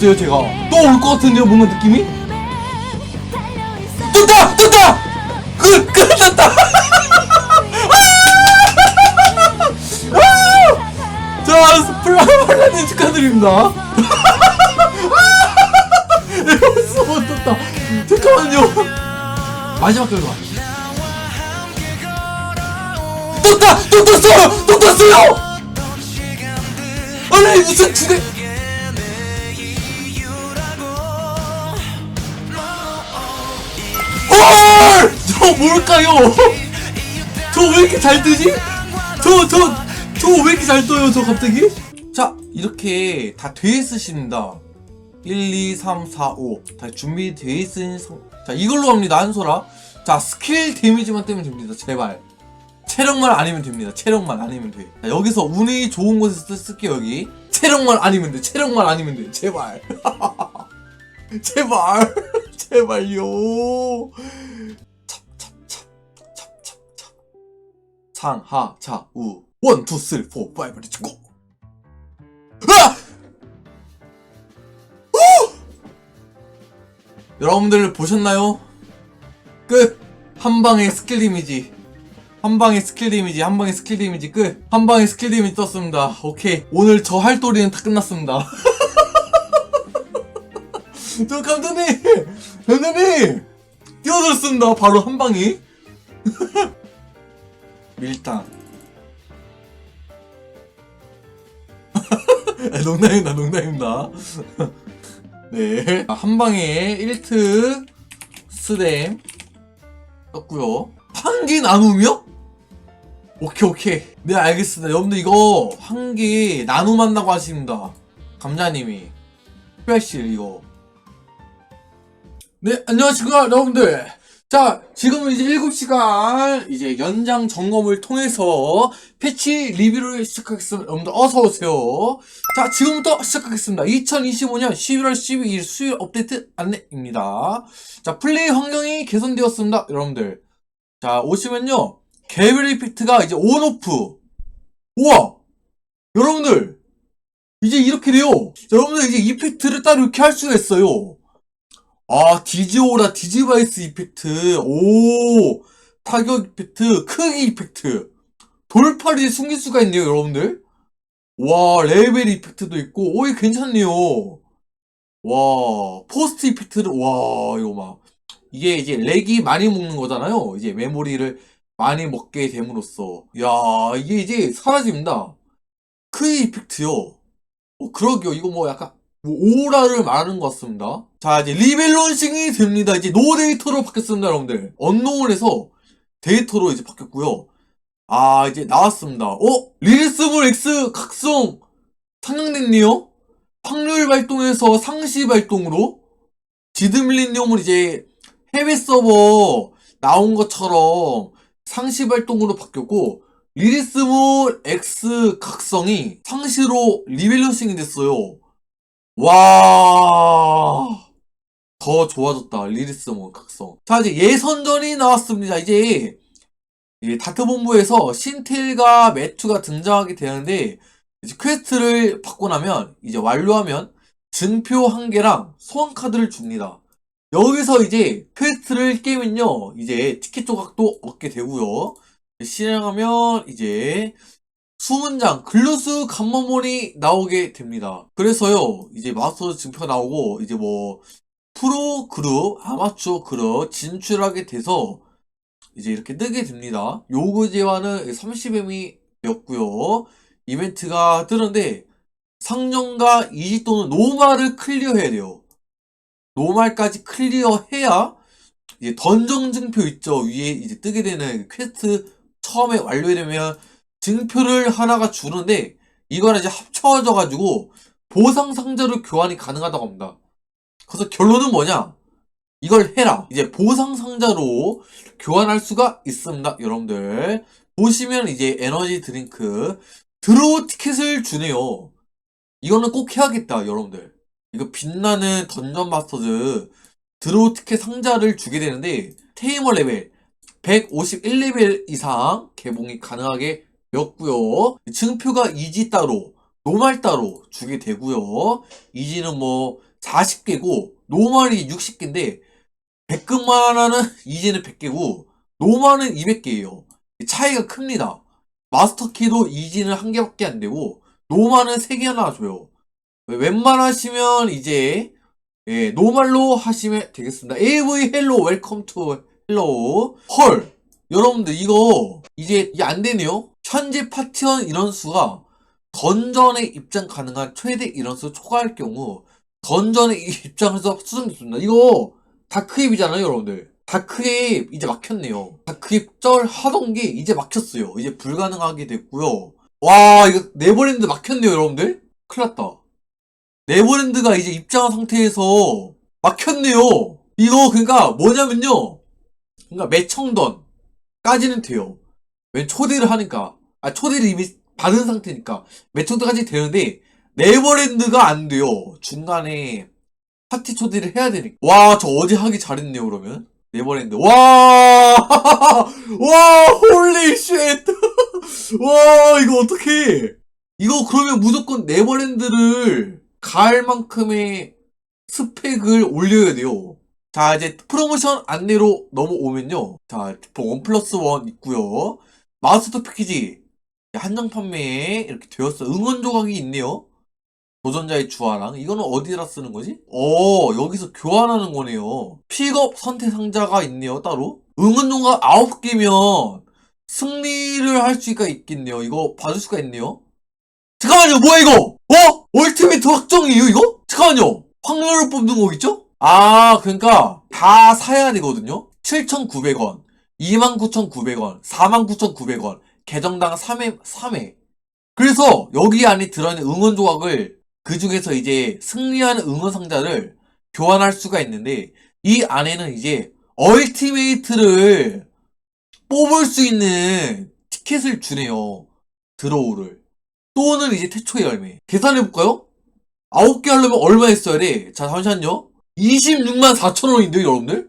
뽑아드렸어요 제가 또 올 것 같은데요 뭔가 느낌이? 떴다! 떴다! 그, 끝났다! 아! 자, 플라발라님 축하드립니다. 잠깐만요. 마지막 결과. 떴다! 또 떴어요! 또 떴어요! 아니, 무슨 주대. 뭘까요? 저 왜 이렇게 잘 뜨지? 저, 저, 저 왜 이렇게 잘 떠요, 저 갑자기? 자, 이렇게 다 돼 있으십니다. 1, 2, 3, 4, 5. 다 준비돼 있으신 성... 자, 이걸로 합니다, 한소라. 자, 스킬 데미지만 뜨면 됩니다, 제발. 체력만 아니면 됩니다. 체력만 아니면 돼. 자, 여기서 운이 좋은 곳에서 쓸- 쓸게요, 여기. 체력만 아니면 돼. 체력만 아니면 돼. 제발. 제발. 제발요. 상하 좌우. 원, 투, 쓰리, 포, 파이브, 렛츠 고. 여러분들 보셨나요? 끝. 한 방에 스킬 데미지. 한 방에 스킬 데미지, 한 방에 스킬 데미지 끝. 한 방에 스킬 데미지 떴습니다. 오케이. 오늘 저 할도리는 다 끝났습니다. 저 감독님! 감독님! 뛰어들었습니다. 바로 한 방에. 밀당. 아, 농담입니다, 농담입니다. 네. 한 방에 1트 스램 떴고요. 한개 나눔이요? 오케이, 오케이. 네, 알겠습니다. 여러분들 이거 한 개 나눔한다고 하십니다. 감자님이. 특별실 이거. 네, 안녕하십니까, 여러분들. 자, 지금은 이제 7시간 이제 연장 점검을 통해서 패치 리뷰를 시작하겠습니다. 여러분들 어서오세요. 자, 지금부터 시작하겠습니다. 2025년 11월 12일 수요일 업데이트 안내입니다. 자, 플레이 환경이 개선되었습니다. 여러분들. 자, 오시면요. 개별 이펙트가 이제 온오프. 우와! 여러분들! 이제 이렇게 돼요. 자, 여러분들 이제 이펙트를 따로 이렇게 할 수가 있어요. 아, 디지오라, 디지바이스 이펙트. 오! 타격 이펙트, 크기 이펙트. 돌파리 숨길 수가 있네요, 여러분들. 와, 레벨 이펙트도 있고, 오, 이거 괜찮네요. 와, 포스트 이펙트를, 와, 이거 막. 이게 이제 렉이 많이 먹는 거잖아요. 이제 메모리를 많이 먹게 됨으로써. 야, 이게 이제 사라집니다. 크기 이펙트요. 어, 그러게요. 이거 뭐 약간, 뭐 오라를 말하는 것 같습니다. 자, 이제 리밸런싱이 됩니다. 이제 노 데이터로 바뀌었습니다, 여러분들. 언노운에서 데이터로 이제 바뀌었고요. 아, 이제 나왔습니다. 어? 리리스몰 X 각성 상향됐네요? 확률 발동에서 상시 발동으로 지드밀리니엄을 이제 해외 서버 나온 것처럼 상시 발동으로 바뀌었고 리리스몰 X 각성이 상시로 리밸런싱이 됐어요. 와. 더 좋아졌다. 리리스몰 각성. 자, 이제 예선전이 나왔습니다. 이제 이 다트본부에서 신텔과 매투가 등장하게 되는데 이제 퀘스트를 받고 나면 이제 완료하면 증표 한 개랑 소환 카드를 줍니다. 여기서 이제 퀘스트를 깨면요 이제 티켓 조각도 얻게 되고요. 실행하면 이제 수문장 글루스 간머몬이 나오게 됩니다. 그래서요 이제 마스터 증표 나오고 이제 뭐 프로 그룹, 아마추어 그룹 진출하게 돼서 이제 이렇게 뜨게 됩니다. 요그 제화는 30M이었고요. 이벤트가 뜨는데 상점과 이지 또는 노말을 클리어해야 돼요. 노말까지 클리어해야 이제 던전 증표 있죠. 위에 이제 뜨게 되는 퀘스트 처음에 완료되면 증표를 하나가 주는데 이거는 이제 합쳐져 가지고 보상 상자로 교환이 가능하다고 합니다. 그래서 결론은 뭐냐? 이걸 해라. 이제 보상 상자로 교환할 수가 있습니다, 여러분들. 보시면 이제 에너지 드링크 드로우 티켓을 주네요. 이거는 꼭 해야겠다, 여러분들. 이거 빛나는 던전 마스터즈 드로우 티켓 상자를 주게 되는데 테이머 레벨 151레벨 이상 개봉이 가능하게 되었고요. 증표가 이지 따로, 노말 따로 주게 되고요. 이지는 뭐 40개고 노말이 60개인데 100금만 하는 이지는 100개고 노말은 200개예요. 차이가 큽니다. 마스터키도 이지는 한 개밖에 안 되고 노말은 3개나 줘요. 웬만하시면 이제 예, 노말로 하시면 되겠습니다. AV 헬로 웰컴 투 헬로 헐 여러분들 이거 이제 이게 안 되네요. 현재 파티원 인원수가 던전에 입장 가능한 최대 인원수 초과할 경우 던전에 입장해서 수정됐습니다. 이거 다크입이잖아요, 여러분들. 다크입 이제 막혔네요. 다크입 쩔 하던 게 이제 막혔어요. 이제 불가능하게 됐고요. 와 이거 네버랜드 막혔네요, 여러분들. 큰일 났다. 네버랜드가 이제 입장한 상태에서 막혔네요. 이거 그러니까 뭐냐면요. 그러니까 매청던 까지는 돼요. 왜 초대를 하니까. 아 초대를 이미 받은 상태니까 매청던까지 되는데 네버랜드가 안 돼요. 중간에 파티 초대를 해야 되니까. 와, 저 어제 하기 잘했네요, 그러면. 네버랜드. 와! 와, 홀리 쉣! 와, 이거 어떡해. 이거 그러면 무조건 네버랜드를 갈 만큼의 스펙을 올려야 돼요. 자, 이제 프로모션 안내로 넘어오면요. 자, 원 플러스 원 있고요. 마스터 패키지 한정 판매에 이렇게 되었어. 응원 조각이 있네요. 도전자의 주화랑 이거는 어디다 쓰는 거지? 어 여기서 교환하는 거네요 픽업 선택 상자가 있네요 따로 응원 조각 9개면 승리를 할 수가 있겠네요 이거 받을 수가 있네요 잠깐만요 뭐야 이거 어? 얼티메이트 확정이에요 이거? 잠깐만요 확률을 뽑는 거겠죠? 아 그러니까 다 사야 되거든요 7,900원 29,900원 49,900원 계정당 3회 3회 그래서 여기 안에 들어있는 응원 조각을 그 중에서 이제 승리하는 응원 상자를 교환할 수가 있는데 이 안에는 이제 얼티메이트를 뽑을 수 있는 티켓을 주네요. 드로우를. 또는 이제 태초의 열매. 계산해볼까요? 9개 하려면 얼마 했어야 돼? 자, 잠시만요. 26만 4천 원인데요, 여러분들?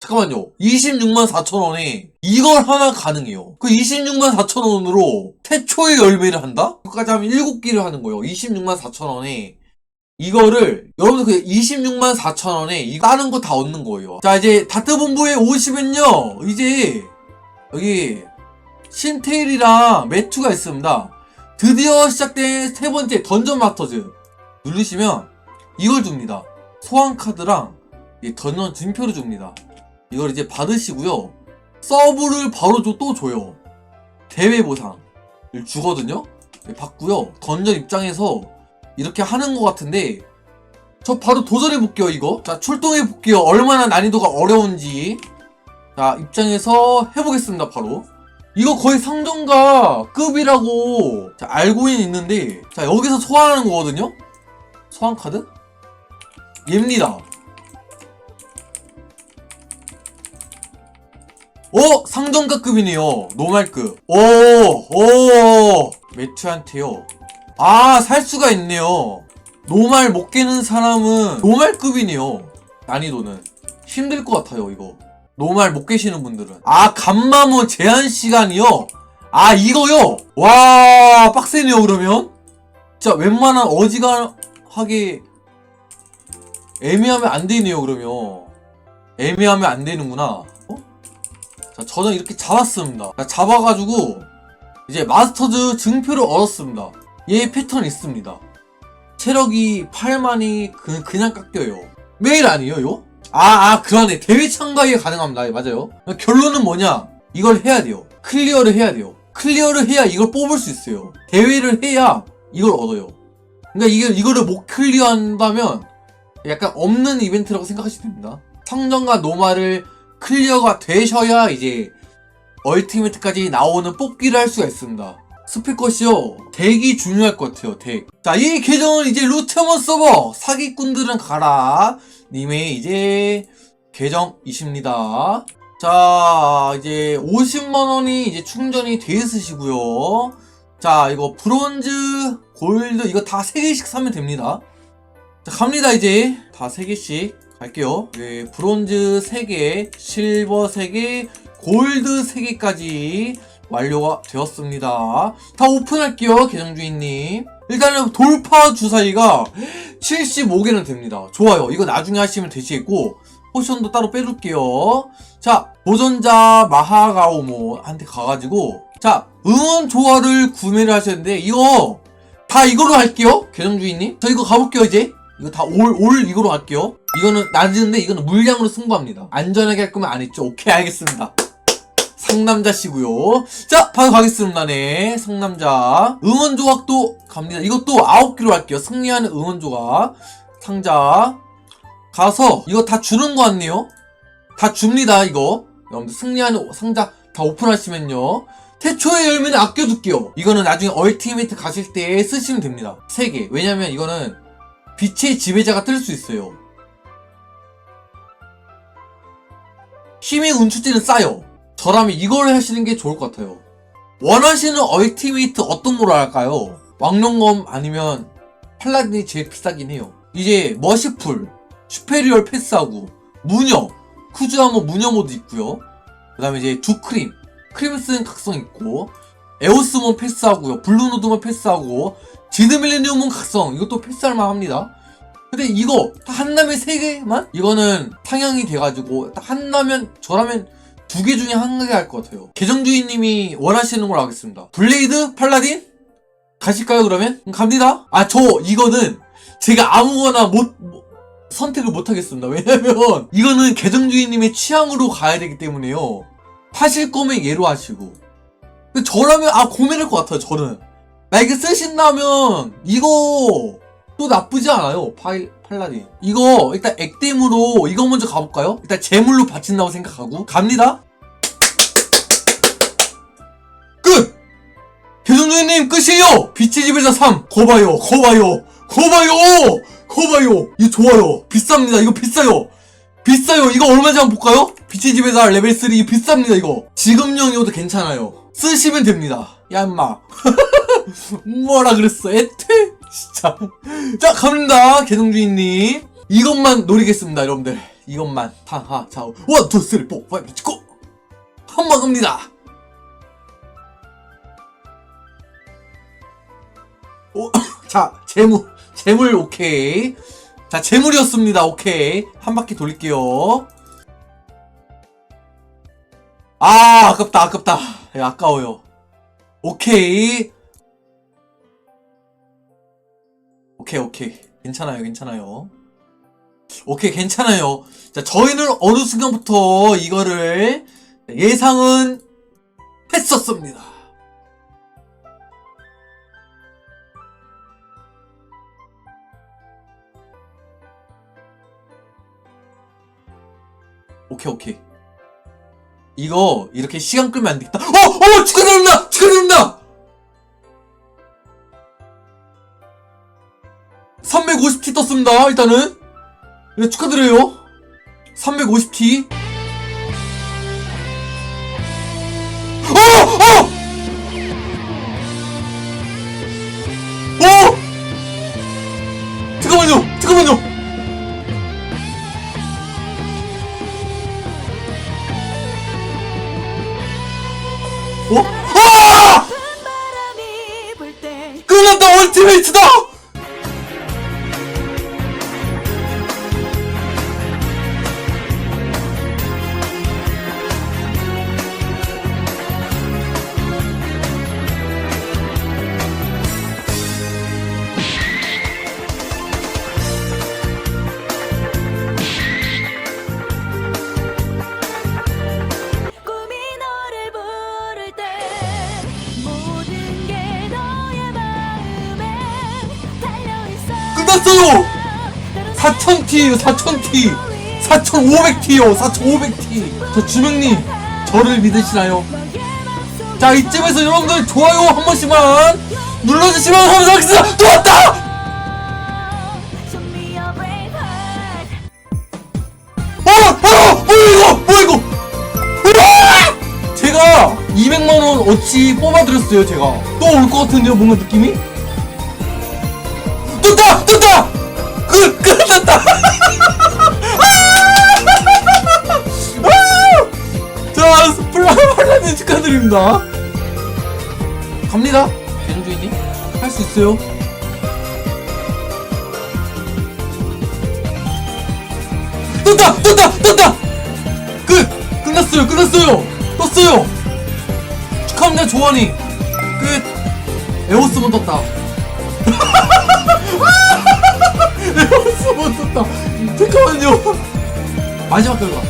잠깐만요. 26만 4천 원에 이걸 하나 가능해요. 그 26만 4천 원으로 태초의 열매를 한다? 그까지 하면 7개를 하는 거예요. 26만 4천 원에 이거를 여러분들 그 26만 4천 원에 이 다른 거 다 얻는 거예요. 자 이제 다트 본부에 오시면요. 이제 여기 신테일이랑 매투가 있습니다. 드디어 시작된 세 번째 던전 마스터즈 누르시면 이걸 줍니다. 소환 카드랑 이 던전 증표를 줍니다. 이걸 이제 받으시고요. 서브를 바로 줘, 또 줘요. 대회 보상을 주거든요. 네, 받고요. 던전 입장에서 이렇게 하는 것 같은데 저 바로 도전해 볼게요 이거. 자 출동해 볼게요. 얼마나 난이도가 어려운지. 자 입장에서 해보겠습니다 바로. 이거 거의 상점가 급이라고 자, 알고는 있는데 자 여기서 소환하는 거거든요. 소환 카드? 얘입니다. 어? 상정가급이네요. 노말급. 오, 오, 매튜한테요. 아, 살 수가 있네요. 노말 못 깨는 사람은 노말급이네요. 난이도는. 힘들 것 같아요, 이거. 노말 못 깨시는 분들은. 아, 감마모 제한 시간이요? 아, 이거요? 와, 빡세네요, 그러면? 진짜 웬만한 어지간하게 애매하면 안 되네요, 그러면. 애매하면 안 되는구나. 어? 자, 저는 이렇게 잡았습니다. 자, 잡아가지고, 이제 마스터즈 증표를 얻었습니다. 얘 패턴 있습니다. 체력이 8만이 그, 그냥 깎여요. 매일 아니에요, 요? 아, 아, 그러네. 대회 참가에 가능합니다. 예, 맞아요. 결론은 뭐냐? 이걸 해야 돼요. 클리어를 해야 돼요. 클리어를 해야 이걸 뽑을 수 있어요. 대회를 해야 이걸 얻어요. 그러니까 이게, 이거를 못 클리어한다면 약간 없는 이벤트라고 생각하시면 됩니다. 성전과 노마를 클리어가 되셔야 이제 얼티메트까지 나오는 뽑기를 할 수가 있습니다. 스피커시요 덱이 중요할 것 같아요 덱. 자이 계정은 이제 루테몬 서버 사기꾼들은 가라 님의 이제 계정이십니다. 자 이제 50만원이 이제 충전이 돼 있으시고요. 자 이거 브론즈 골드 이거 다 3개씩 사면 됩니다. 자 갑니다 이제 다 3개씩 갈게요. 네, 브론즈 3개, 실버 3개, 골드 3개까지 완료가 되었습니다. 다 오픈할게요, 계정주인님. 일단은 돌파 주사위가 75개는 됩니다. 좋아요. 이거 나중에 하시면 되시겠고, 포션도 따로 빼둘게요. 자, 도전자 마하가오모한테 가가지고, 자, 응원 조화를 구매를 하셨는데, 이거, 다 이거로 할게요. 계정주인님. 저 이거 가볼게요, 이제. 이거 다 올, 올 이거로 할게요. 이거는 낮은데, 이거는 물량으로 승부합니다. 안전하게 할 거면 안 했죠. 오케이, 알겠습니다. 상남자시고요. 자, 바로 가겠습니다. 네, 상남자. 응원 조각도 갑니다. 이것도 9개로 할게요. 승리하는 응원 조각. 상자. 가서 이거 다 주는 거 같네요. 다 줍니다, 이거. 여러분들 승리하는 상자 다 오픈하시면요. 태초의 열매는 아껴둘게요. 이거는 나중에 얼티메이트 가실 때 쓰시면 됩니다. 3개. 왜냐면 이거는 빛의 지배자가 뜰 수 있어요. 힘의 운출지는 싸요. 저라면 이걸 하시는 게 좋을 것 같아요. 원하시는 얼티메이트 어떤 거로 할까요? 왕룡검 아니면 팔라딘이 제일 비싸긴 해요. 이제 머시풀, 슈페리얼 패스하고 무녀, 쿠즈하모 무녀 모드 있고요. 그 다음에 이제 두 크림, 크림슨 각성 있고 에오스몬 패스하고요. 블루노드몬 패스하고 지드밀레니움은 각성 이것도 패스할만 합니다. 근데 이거 딱 한라면 3개만? 이거는 상향이 돼가지고 딱 한라면 저라면 두 개 중에 한 개 할 것 같아요. 계정주인님이 원하시는 걸 하겠습니다. 블레이드? 팔라딘? 가실까요 그러면? 그럼 갑니다. 아 저 이거는 제가 아무거나 못, 못- 선택을 못 하겠습니다. 왜냐면 이거는 계정주인님의 취향으로 가야 되기 때문에요. 하실 거면 얘로 하시고. 저라면 아 고민할 것 같아요. 저는. 만약에 쓰신다면 이거 또 나쁘지 않아요. 파일 팔라딘. 이거 일단 액땜으로 이거 먼저 가볼까요? 일단 재물로 바친다고 생각하고 갑니다. 끝. 계정주인님 끝이에요. 빛의 집에서 3 거봐요 거봐요 거봐요 거봐요 이거 좋아요 비쌉니다 이거 비싸요 비싸요 이거 얼마인지 한번 볼까요? 빛의 집에서 레벨 3 비쌉니다 이거 지금용이어도 괜찮아요 쓰시면 됩니다. 야 임마. 뭐라 그랬어 애태 진짜. 자 갑니다 계정주인님. 이것만 노리겠습니다 여러분들. 이것만. 하하 자 원, 투, 쓰리, 포, 파이브, 고! 한번 갑니다. 오, 자, 재물, 재물, 오케이. 자, 재물이었습니다, 오케이. 한 바퀴 돌릴게요. 아, 아깝다, 아깝다. 야, 아까워요. 오케이. 오케이, 오케이. 괜찮아요, 괜찮아요. 오케이, 괜찮아요. 자, 저희는 어느 순간부터 이거를 예상은 했었습니다. 오케이 오케이 이거 이렇게 시간 끌면 안 되겠다 어! 어! 축하드립니다! 축하드립니다! 350T 떴습니다 일단은 네, 축하드려요 350T 4000T에요 4000T 4500T요 4500T 저 주명님 저를 믿으시나요? 자 이쯤에서 여러분들 좋아요 한 번씩만 눌러주시면 감사하겠습니다 또 왔다! 어! 어! 뭐야 이거! 뭐야 이거! 으아! 제가 200만원 어치 뽑아드렸어요 제가 또 올 것 같은데요 뭔가 느낌이? 100만원 축하드립니다. 갑니다. 벤주인님 할 수 있어요. 떴다! 떴다! 떴다! 끝! 끝났어요! 끝났어요! 떴어요! 축하합니다, 조원이! 끝! 에오스몬 떴다. 에오스몬 떴다. 잠깐만요. 마지막 결과.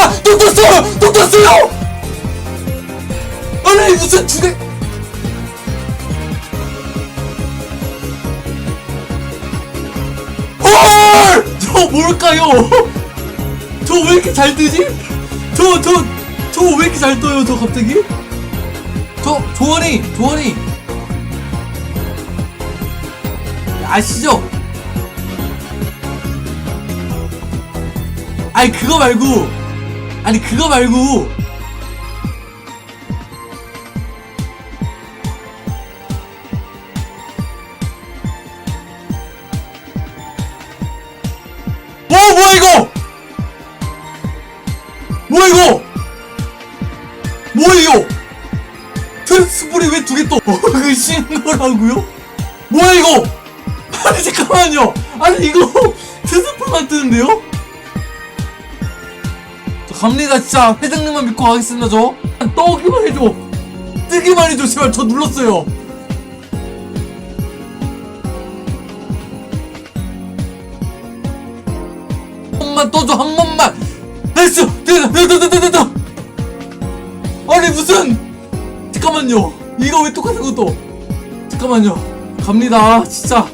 떴다! 또 떴어요! 또 떴어요! 아니, 무슨 두 개. 헐! 저 뭘까요? 저 왜 이렇게 잘 뜨지? 저, 저, 저 왜 이렇게 잘 떠요, 저 갑자기? 저, 조원이, 조원이. 아시죠? 아니, 그거 말고. 아니, 그거 말고. 와, 뭐야, 이거! 뭐야, 이거! 뭐야, 이거! 트랜스볼이 왜 두 개 또 먹으신 거라고요? 뭐야, 이거! 아니, 잠깐만요! 아니, 이거 트랜스볼만 뜨는데요? 저 갑니다, 진짜. 회장님만 믿고 가겠습니다, 저. 떠기만 해줘. 뜨기만 해줘, 제발. 저 눌렀어요. 한 번만 떠줘 한 번만 됐어 됐다 됐다 됐다 됐다 아니 무슨 잠깐만요 이거 왜 똑같은 것도 잠깐만요 갑니다 진짜